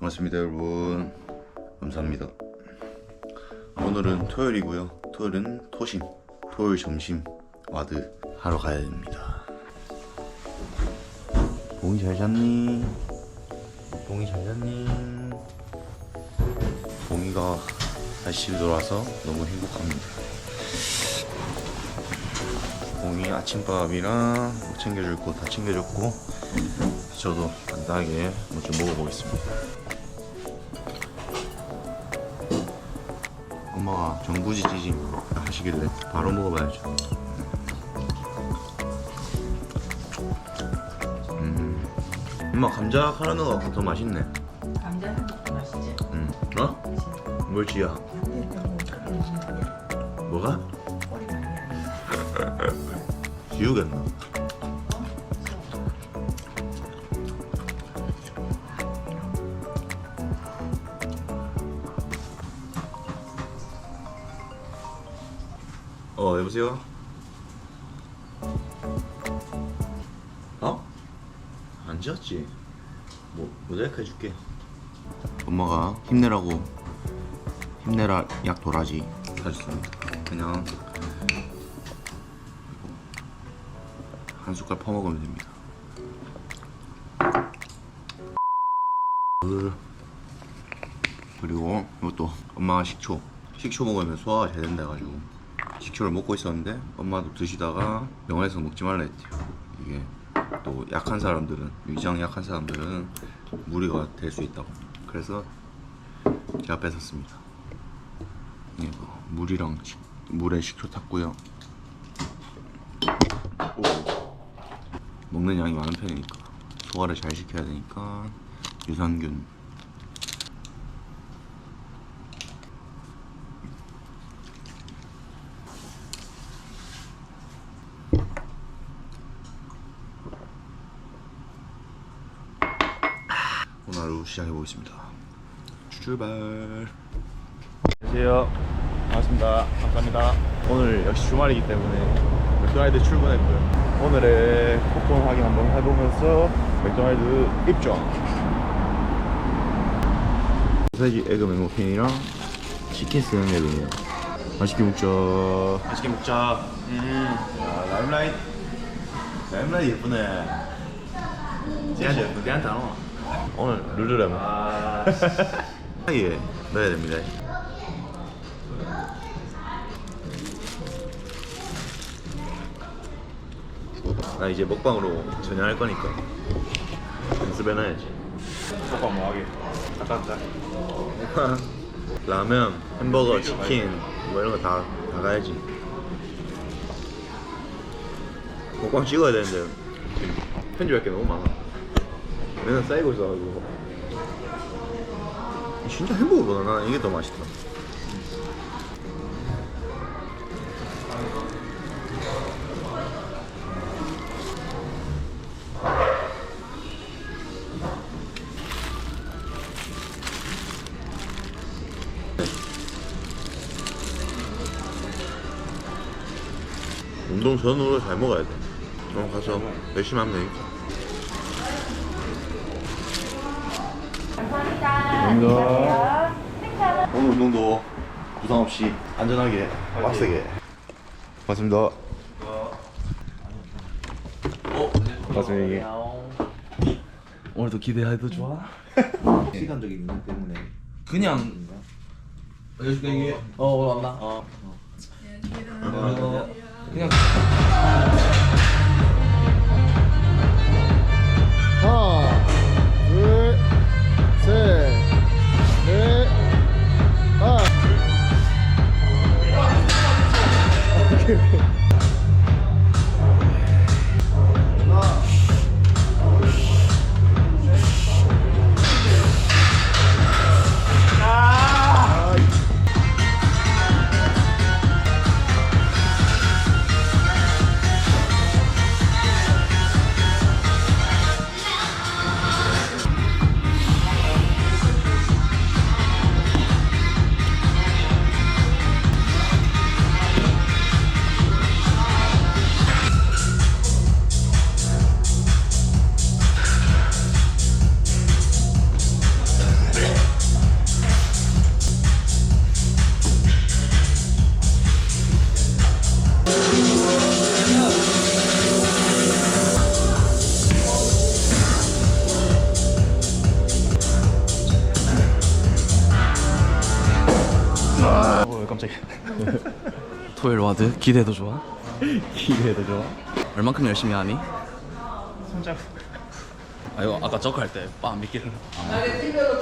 반갑습니다 여러분. 감사합니다. 오늘은 토요일이고요. 토요일은 토심 토요일 점심 와드 하러 가야 됩니다. 봉이 잘 잤니? 봉이 잘 잤니? 봉이가 다시 돌아와서 너무 행복합니다. 봉이 아침밥이랑 뭐 챙겨줄 거 다 챙겨줬고 저도 간단하게 뭐 좀 먹어보겠습니다 엄마가 정부지 찌짐 하시길래 바로 먹어봐야죠. 음, 엄마 감자 넣어갖고 더 맛있네. 감자 맛있지? 음, 어? 뭘지야? 뭐가? 꼬리 많이 지우겠나? 어 여보세요? 어? 안 지었지? 뭐 모자이크 해줄게. 엄마가 힘내라고. 힘내라 약 도라지. 사줬습니다. 그냥 한 숟갈 퍼먹으면 됩니다. 물. 그리고 이것도 엄마가 식초. 식초 먹으면 소화가 잘 된다 해가지고 식초를 먹고 있었는데 엄마도 드시다가 병원에서 먹지 말라 했대요. 이게 또 약한 사람들은 위장 약한 사람들은 무리가 될 수 있다고. 그래서 제가 뺏었습니다. 이게 뭐 물이랑 식- 물에 식초 탔고요. 먹는 양이 많은 편이니까 소화를 잘 시켜야 되니까 유산균 시작해 보겠습니다. 출발. 안녕하세요. 반갑습니다. 감사합니다. 오늘 역시 주말이기 때문에 맥도날드 출근했고요. 오늘의 쿠폰 확인 한번 해보면서 맥도날드 입점. 소세지 에그 맹모핀이랑 치킨 스낵이네요. 맛있게 먹자. 맛있게 먹자. 음. 야, 라임라이트. 라임라이트 예쁘네. 진짜 안 와. 오늘 룰루레몬. 아. 사이에 넣어야 됩니다. 나 이제 먹방으로 전향할 거니까 연습해놔야지. 소감 뭐 하게. 닭가슴살. 라면, 햄버거, 치킨 뭐 이런 거 다 다 가야지. 먹방 찍어야 되는데 편집할 게 너무 많아. 맨날 쌓이고 있어가지고. 진짜 햄버거보다 나는 이게 더 맛있다. 운동 전후로 잘 먹어야 돼. 어, 가서 열심히 하면 되니까. 감사합니다. 오늘 운동도 부상 없이 안전하게 빡세게. 고맙습니다. 맞습니다. 오늘도 기대해도 좋아? 시간적인 이유 때문에 그냥 여기서 이게 어 오늘 왔나? 어, 어. 그냥 깜짝이야 토요일 와드 기대도 좋아. 기대도 좋아 얼만큼 열심히 하니? 손잡 아 이거 아까 저거 할 때빵 미끼를. 네 기대도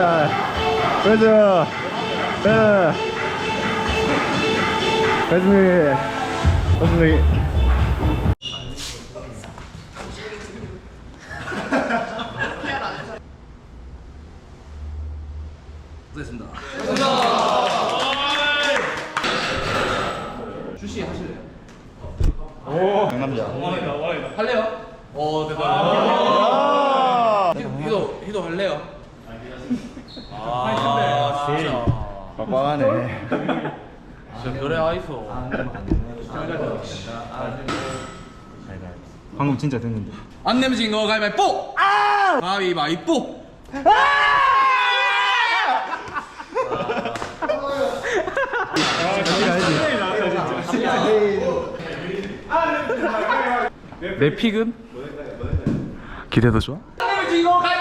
오늘따 그래서 네 배승리 배승리 수고했습니다. 주시 하실래요? 남자 할래요? 어 대단. 희도 희도 할래요? 아 진짜. 빡빡하네 진짜 별의 아이소. 방금 진짜 됐는데 안 내면 진거 가위바위보! 가위바위보! 내 픽은? 기대도 좋아? 안 내면 진거 가위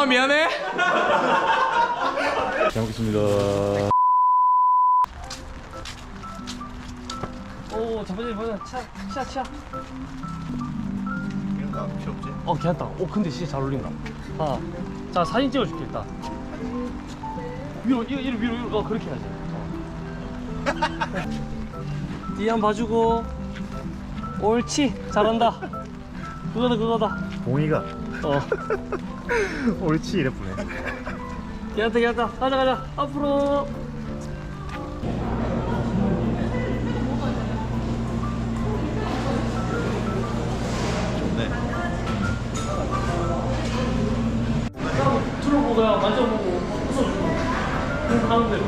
엄마 미안해. 잘 먹겠습니다. 오 잠깐만 잠깐만 치아 치아 치아 이런 거 필요 없지? 어 괜찮다. 오 근데 진짜 잘 어울린다. 하나 자 사진 찍어줄게 일단. 위로 위로 위로 위로 위로. 어 그렇게 해야지. 어. 뒤에 한번 봐주고. 옳지. 잘한다. 그거다 그거다. 봉이가 어. 옳지 이랬구네 괜찮다 괜찮다 가자 가자. 앞으로. 좋네. 들어보고 만져보고 웃어주고 그냥 가는 대로.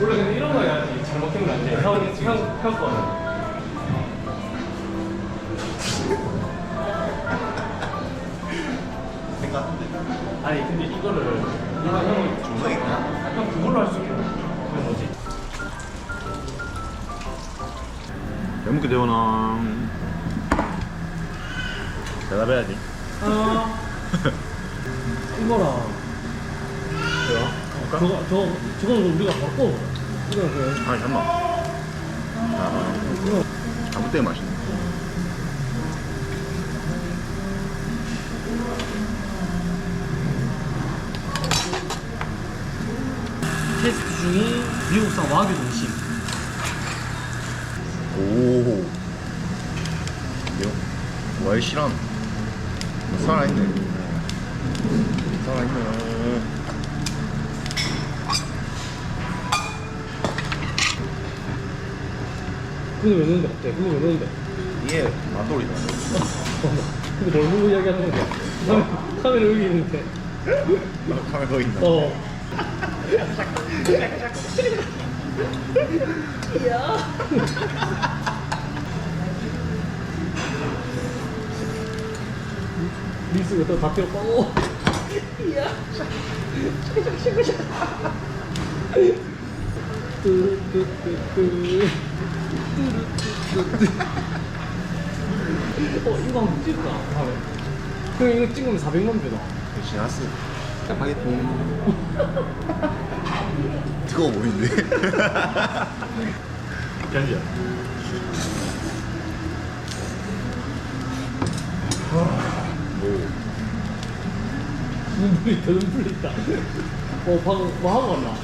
원래 근데 이런 거 해야지 잘 먹힌 거 같아 형, 형, 형 거는 아니 근데 이거를 이거 형이 중성이구나 형 그걸로 할 수 있겠네 그게 뭐지? 잘 먹게 되오나 대답해야지. 어 이거랑 저거 저거 저거는 우리가 바꿔 이거 그 아 잠깐만. 아, 아무 때 맛있네. 테스트 중인 미국산 와규 동심. 오. 요. 와이 실험. 살아있네. 살아있네요. 근데 왜 넣는데 갑자기? 근데 왜 넣는데? 이게 만돌이다. 근데 얼굴 이야기하는 거야. 카메라, 카메라 여기 있는데. 카메라 거기 있나? 어. 야. 리스 여기다 다 펴고. 야. 샤샤샤샤. 어 이거 한번 찍을까? 아, 네. 그럼 이거 찍으면 400만 뷰다. 네, 지났어 바게트. 뜨거워 보이네 견지야. 오 눈물이 더 눈물 있다. 어 방금 뭐, 뭐, 뭐 하고 갔나?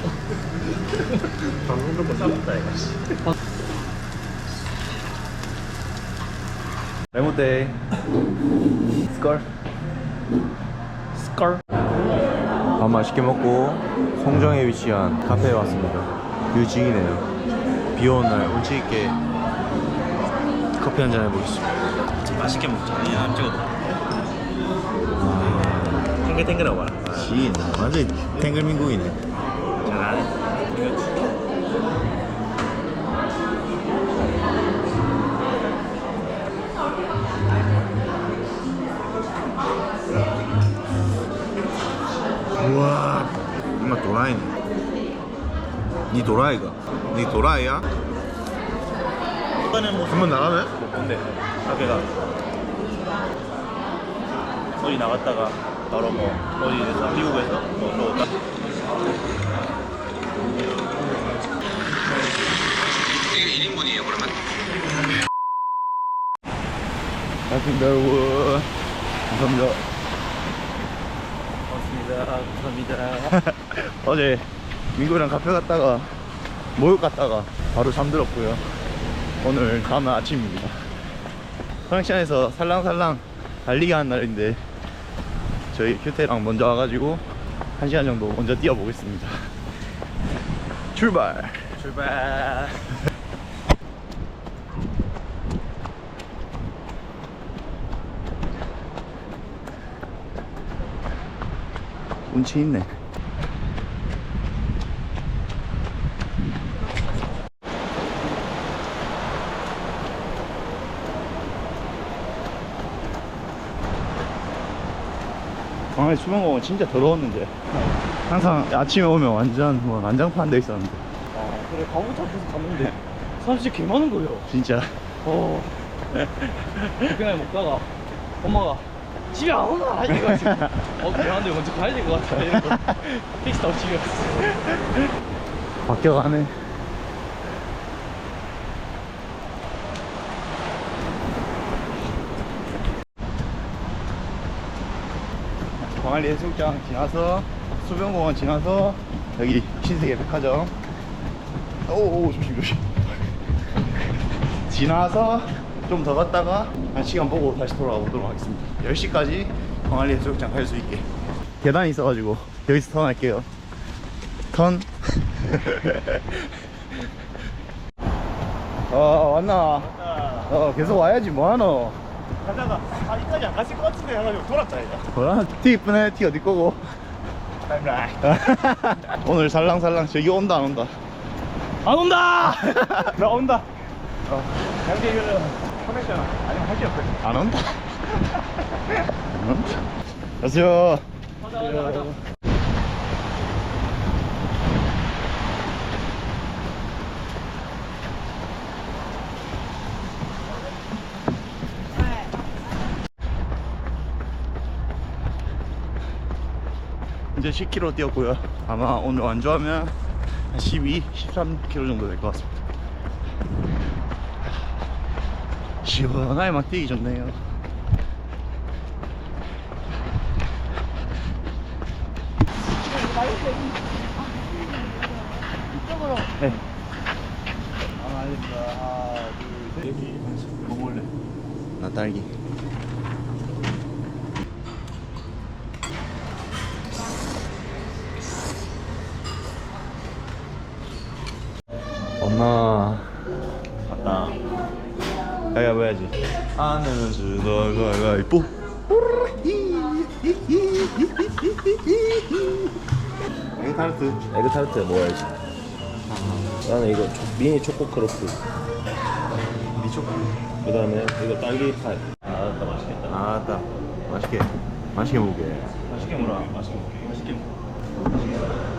방금도 못 잡았다 이거. 레몬데이. 스컬. 스컬. 밥 맛있게 먹고 송정에 위치한 카페에 왔습니다. 유징이네요. 비 오는 날 운치 있게 커피 한잔 해보겠습니다. 맛있게 먹자. 이 찍어도 아, 탱글탱글하고 씨 완전 탱글민국이네 잘하네 우와 엄마 도라이네 니 도라이가 니 도라이야? 한번 나가네? 뭔데? 아, 앞에가 소리 나갔다가 바로 뭐 어디에서 미국에서? 뭐, 뭐또 이게 1인분이에요 그러면? 감사합니다 여러분. 감사합니다. 고맙습니다. 감사합니다. 어제 민구랑 카페 갔다가 목욕 갔다가 바로 잠들었고요. 오늘 다음날 아침입니다. 프랑시안에서 살랑살랑 달리기 하는 날인데 저희 휴테랑 먼저 와가지고 1시간 정도 먼저 뛰어보겠습니다. 출발! 출발! 운치 있네. 아니 수영공원 진짜 더러웠는데. 항상 아침에 오면 완전 뭐 난장판 돼 있었는데. 아 그래. 가보자 앞에서 갔는데 사람 진짜 개 많은 거예요. 진짜. 어. 그냥 먹다가 엄마가 집에 안 오나? 이래가지고 어 개한데 먼저 가야 될 것 같아. 이러고 택시 타고 집에 갔어. 바뀌어가네. 광안리 해수욕장 지나서 수변공원 지나서 여기 신세계 백화점. 오오 조심 조심. 지나서 좀 더 갔다가 한 시간 보고 다시 돌아오도록 하겠습니다. 10시까지 광안리 해수욕장 갈 수 있게. 계단이 있어가지고 여기서 턴할게요. 턴. 어, 왔나? 어, 계속 와야지 뭐하노? 가다가 아 이까지 안 가실 것 같은데 해가지고 돌았다 이거 뭐야? 티 이쁘네. 티 어디 거고? 타임라인 오늘 살랑살랑 저기 온다 안 온다? 안 온다! 나 온다 어 양재 이거는 커넥션 아니면 할게 없어 안 온다. 안 온다. 안녕하세요. 가자 가자 가자 먼저 10km 뛰었고요 아마 오늘 완주하면 12, 13km 정도 될 것 같습니다 시원하게 막 뛰기 좋네요 네. 아, 알겠습니다. 하나, 둘, 셋. 뭐 먹을래? 나 딸기. 안 내면 주더 가위바위보. 에그 타르트. 에그 타르트 먹어야지. 나는 이거 초- 미니 초코 크로플. 미초코. 그 다음에 이거 딸기 파이. 아따 맛있겠다. 아따 맛있게 맛있게 먹게. 맛있게 먹어. 맛있게 먹게. 맛있게 먹어.